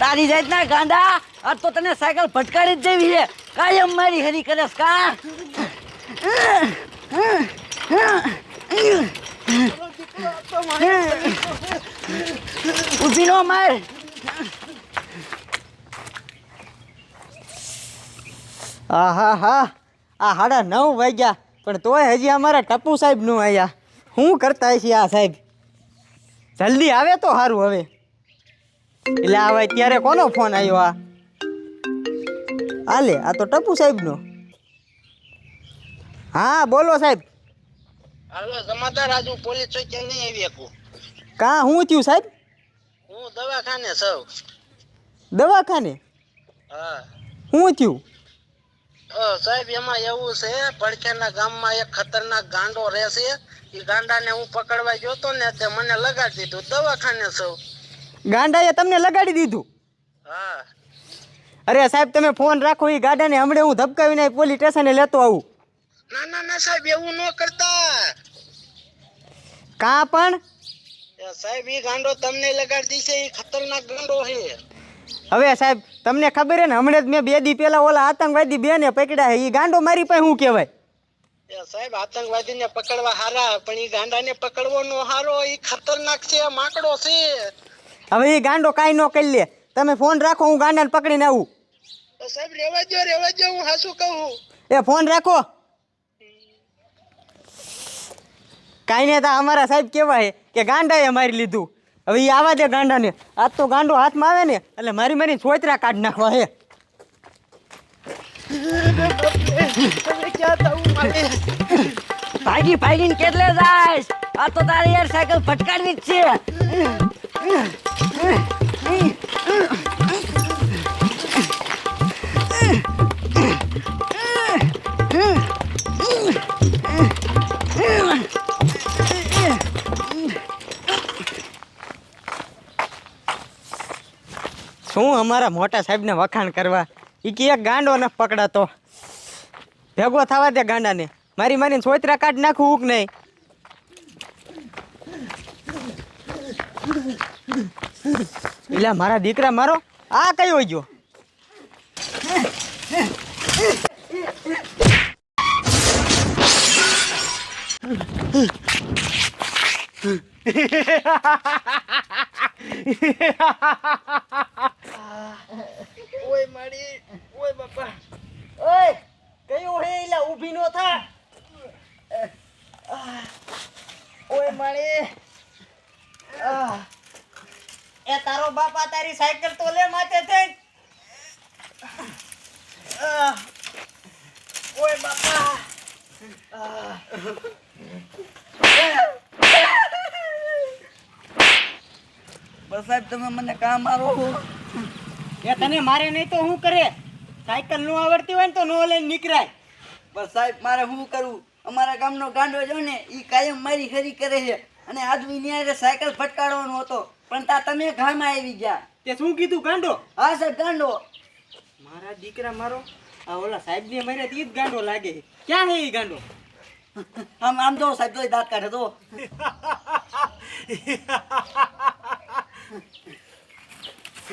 તારી જાતના ગાંડા, આ તો તને સાયકલ ભટકાડી જ દેવી છે. કાયમ મારી હરી કરે કા? ઊભી નો માર. આહા, હા. આ સાડા નવ વાગ્યા, પણ તોય હજી અમારા ટપુ સાહેબનું આવ્યા શું કરતા છે આ સાહેબ? જલ્દી આવે તો સારું હવે. એટલે આ ભાઈ ત્યારે કોનો ફોન આવ્યો આ? હાલે આ તો ટપુ સાહેબનો. હા બોલો સાહેબ. હાલો જમાદાર આજ હું પોલીસ ચોકી નહીં આવી શકું? કાં હું થયું સાહેબ? હું દવાખાને સૌ. દવાખાને? હા. શું થયું? સાહેબ એમાં એવું છે પડખેના ગામમાં એક ખતરનાક ગાંડો રહેશે. એ ગાંડાને હું પકડવા ગયો તો ને તે મને લગાડી દીધું. દવાખાને સૌ. ગાંડાએ તમને લગાડી દીધું. હા. અરે સાહેબ તમે ફોન રાખો એ ગાડાને હમણે હું ધબકાવીને પોલીસ સ્ટેશને લેતો આવું. ના ના ના સાહેબ એવું ન કરતા. કા પણ? સાહેબ એ ગાંડો તમને લગાડી દીશે એ ખતરનાક ગાંડો છે. હવે સાહેબ તમને ખબર હે ને હમણાં જ મેં બે દી પહેલા ઓલા આતંકવાદી બેને પકડ્યા છે એ ગાંડો મારી પાસે શું કહેવાય? સાહેબ આતંકવાદીને પકડવા હારા પણ એ ગાંડાને પકડવો નો હારો એ ખતરનાક છે માકડો છે. હવે એ ગાંડો કાંઈ ન કરી લે. તમે ફોન રાખો હું ગાંડાને પકડીને આવું. સાહેબ રેવા દો રેવા દો હું હાસું કહું. એ ફોન રાખો. કાંઈ નહીં તા અમારા સાહેબ કહેવાય કે ગાંડાએ મારી લીધું. હવે એ આવા દે ગાંડાને. આજ તો ગાંડો હાથમાં આવે ને એટલે મારી મારી છોતરા કાઢ નાખવા હે. ભાગી ભાગીને કેટલે જાય? આ તો તારી યાર સાયકલ ભટકાડવી જ છે. શું અમારા મોટા સાહેબને વખાણ કરવા? એ કે એક ગાંડો ન પકડાતો. ભેગો થવા દે ગાંડાને. મારી મારીને છોતરા કાઢ નાખું ઉક નહીં. એટલે મારા દીકરા મારો. આ કયો ગયો? ઓય મારી કયો હે એલા ઊભી નો થા? ઓય મારી. એ તારો બાપા તારી સાયકલ તો લે માથે થઈ. ઓય બાપા. બસ સાહેબ તમે મને કામ મારો? એ તને મારે નહીં તો હું કરે? સાયકલ નો આવડતી હોય ને તો નો લઈને નીકળાય. બસ સાહેબ મારે શું કરવું અમારા ગામનો ગાંડો જો ને એ કાયમ મારી ખરી કરે છે. અને આજુ ન્યારે સાયકલ ફટકાડવાનો હતો. પણ તા તમે ઘામાં આવી ગયા. તે શું કીધું ગાંડો? હા સાહેબ ગાંડો. મારા દીકરા મારો આ ઓલા સાહેબ ને મારે જ ગાંડો લાગે ક્યાં હે એ ગાંડો? આમ આમ જો સાહેબ તોય દાંત કાઢે તો.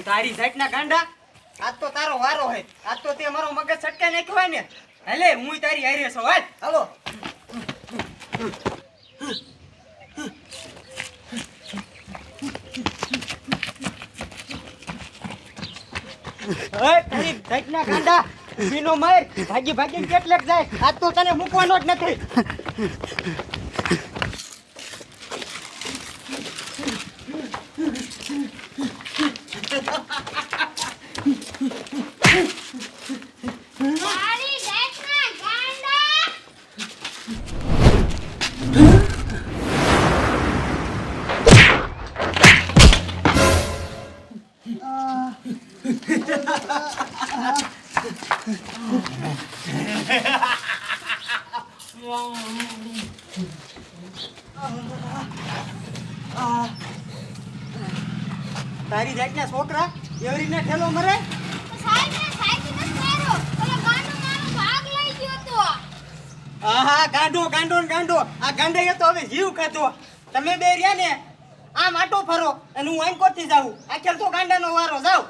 તારી જાતના ગાંડા? આજ તો તારો વારો હે. આજ તો તે મારો મગજ છટકે નાખ્યો હોય ને. હેલે હું તારી હારે છો હાલ. હાલો. ઓય તારી જાતના કાંડા બીનો માર ભાગી ભાગી કેટલેક જાય. આ તો તને મૂકવાનો જ નથી. તારી તારી જાતના છોકરા એવી રીતના ઠેલો મરે? ઓલો ગાંડો ગાંડો ગાંડો ગાંડો. આ ગાંડાએ તો હવે જીવ ખાધો. તમે બે રહ્યા ને, આમ આટો ફરો અને હું આંકોથી જાઉં. આખેલ તો ગાંડાનો વારો. જાઉં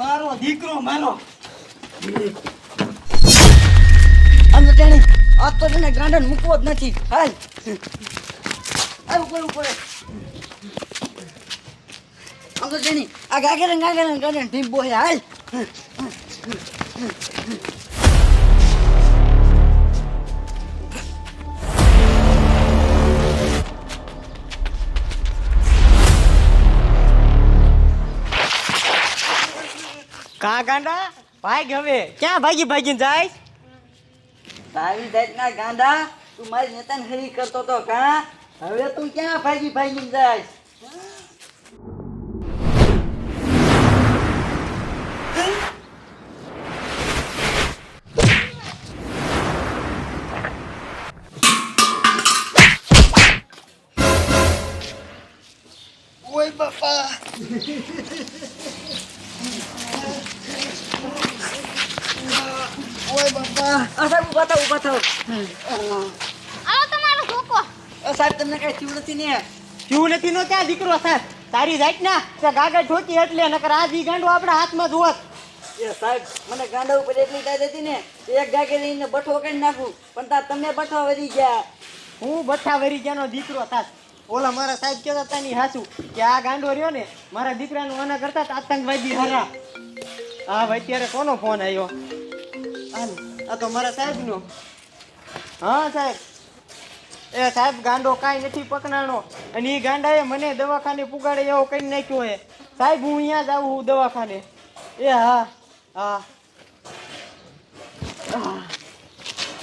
મારો દીકરો મારો આમ આ તો તને ગાંડન મૂકવો જ નથી. હાલ. આવું ઉપર ઉપર આમ તો તેની આ ગાગેરન ગાગેરન ગાગર ઢીમ બોહે. હાલ. કા ગાંડા? ભાગ હવે ક્યાં ભાગી ભાગીને જાય? તારી જાતના ગાંડા તું મારી નેતાને હરી કરતો તો કા? હવે તું ક્યાં ભાગી ભાગીને જાય Oi, બાપા ઓય બાપા આ સાહેબ ઊભા થાવ ઊભા થાવ આવો તમારો ધોકો સાહેબ તમને કઈ થયું નથી ને? શું નથી નો ક્યાં દીકરો સાહેબ? તારી જાત ના તે ગાગર ઠોકી એટલે નકર આ જી ગાંડો આપણા હાથમાં જ હોત. એ સાહેબ મને ગાંડા ઉપર એટલી તાજ હતી ને એક ગાગે લઈને બઠો કરી નાખું પણ તાર તમે બઠો વધી ગયા. હું બઠ્ઠા વરી જ્યાંનો દીકરો થાત. ઓલા મારા સાહેબ કહેતા હતા ની હાસુ કે આ ગાંડો રહ્યો ને મારા દીકરાનું આના કરતા તો આતંકવાદી હારા. હા ભાઈ ત્યારે કોનો ફોન આવ્યો? હાલ, આ તો મારા સાહેબનો. હા સાહેબ. એ સાહેબ ગાંડો કાંઈ નથી પકડાણો અને એ ગાંડાએ મને દવાખાને પુગાડે એવો કરી નાખ્યો હે. સાહેબ હું અહીંયા જ આવું દવાખાને. એ હા હા.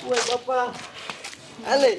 ઓય બાપા. હાલે.